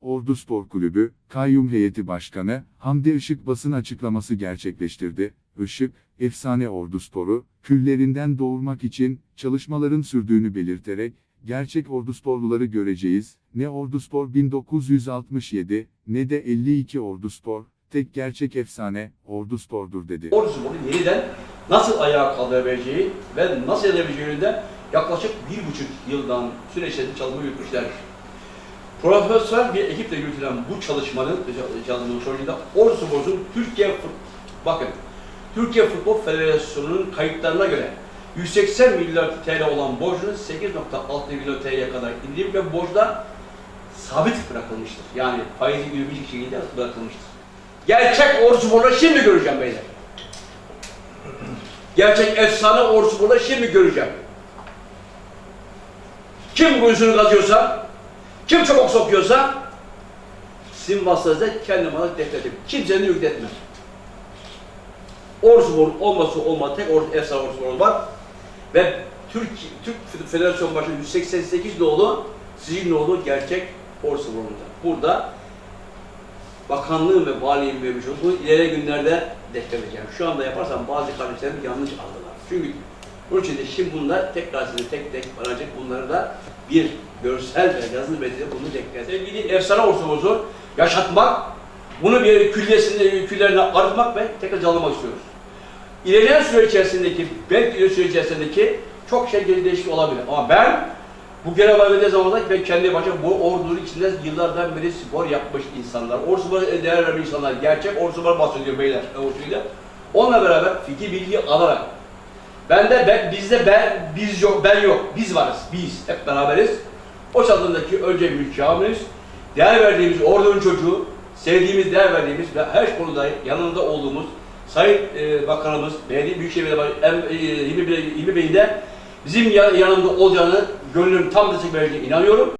Ordu Spor Kulübü, Kayyum Heyeti Başkanı, Hamdi Işık basın açıklaması gerçekleştirdi. Işık, efsane Ordu Spor'u, küllerinden doğurmak için çalışmaların sürdüğünü belirterek, gerçek Ordu Sporluları göreceğiz, ne Ordu Spor 1967, ne de 52 Ordu Spor, tek gerçek efsane, Ordu Spor'dur dedi. Ordu Spor'u yeniden nasıl ayağa kaldırabileceği ve nasıl edebileceği yönünde yaklaşık bir buçuk yıldan süreçte çalışma yürütmüşlerdir. Profesyonel bir ekiple yürütülen bu çalışmanın, çalışmanın sonucunda Ordu Spor'un Türkiye, bakın, Türkiye Futbol Federasyonu'nun kayıtlarına göre 180 milyar TL olan borcunun 8.6 milyon TL'ye kadar indirilip ve borçlar sabit bırakılmıştır. Yani faizi yürümeyecek şekilde bırakılmıştır. Gerçek Ordu Spor'u şimdi göreceğim beyler. Gerçek efsane Ordu Spor'u şimdi göreceğim. Kim kuyusunu kazıyorsa, kim çabuk sokuyorsa, sizin vasıtanızda kendim bana defnetim. Kimsenin yükletmez. Ordu Spor'un olması olmadığı tek Ordu, efsane Ordu Spor var. Ve Türk, Türk Federasyon Başkanı 188 nolu, sizin nolu gerçek Ordu Spor'unda. Burada bakanlığın ve valiliğin vermiş olduğu ileri günlerde deklaracağım. Şu anda yaparsam bazı kardeşlerim yanlış aldılar. Çünkü bunun için de şimdi bunlar tekrar size tek tek varacak bunları da bir görsel ve yazılı bunu deklar. Sevgili efsane ortamımızı yaşatmak, bunu bir küllesinde, küllerine arıtmak ve tekrar canlamak istiyoruz. İlerleyen süre içerisindeki, belki süre içerisindeki çok şey geri değişik olabilir. Ama ben bu görev verdiği zamanda ben kendi başım bu ordunun içinde yıllardan beri spor yapmış insanlar, or spora değer vermiş insanlar, gerçek or spor bahsediyor beyler orduyla. Onunla beraber fikir bilgi alarak ben de ben, bizde ben, biz yok, ben yok, biz varız, biz hep beraberiz. O çadırındaki önce mükemmeliz, değer verdiğimiz ordunun çocuğu, sevdiğimiz, değer verdiğimiz ve her konuda yanında olduğumuz Sayın e, Bakanımız, Belediye Büyükşehir Belediye Başkanı em, e, Hilmi Bey'in de bizim ya- yanımda olacağını gönlüm tam destek vereceğine inanıyorum.